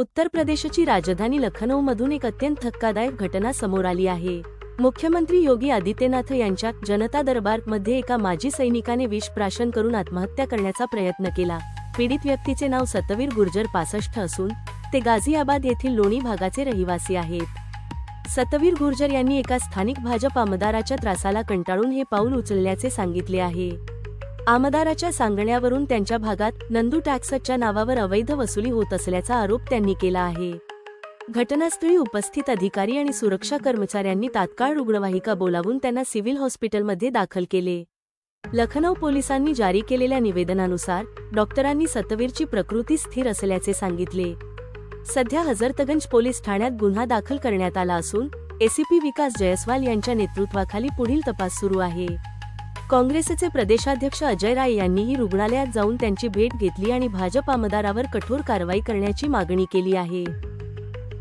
उत्तर प्रदेशची राजधानी लखनौमधून एक अत्यंत धक्कादायक घटना समोर आली आहे. मुख्यमंत्री योगी आदित्यनाथ यांच्या जनता दरबारमध्ये एका माजी सैनिकाने विष प्राशन करून आत्महत्या करण्याचा प्रयत्न केला. पीडित व्यक्तीचे नाव सतवीर गुर्जर पासष्ट असून ते गाझियाबाद येथील लोणी भागाचे रहिवासी आहेत. सतवीर गुर्जर यांनी एका स्थानिक भाजप आमदाराच्या त्रासाला कंटाळून हे पाऊल उचलल्याचे सांगितले आहे. आमदाराच्या सांगण्यावरून त्यांच्या भागात नंदू टॅक्सच्या नावावर अवैध वसुली होत असल्याचा आरोप त्यांनी केला आहे. घटनास्थळी उपस्थित अधिकारी आणि सुरक्षा कर्मचाऱ्यांनी तात्काळ रुग्णवाहिका बोलावून त्यांना सिव्हिल हॉस्पिटलमध्ये दाखल केले. लखनौ पोलिसांनी जारी केलेल्या निवेदनानुसार डॉक्टरांनी सतवीरची प्रकृती स्थिर असल्याचे सांगितले. सध्या हजरतगंज पोलीस ठाण्यात गुन्हा दाखल करण्यात आला असून एसीपी विकास जयस्वाल यांच्या नेतृत्वाखाली पुढील तपास सुरू आहे. काँग्रेसचे प्रदेशाध्यक्ष अजय राय यांनीही रुग्णालयात जाऊन त्यांची भेट घेतली आणि भाजप आमदारावर कठोर कारवाई करण्याची मागणी केली आहे.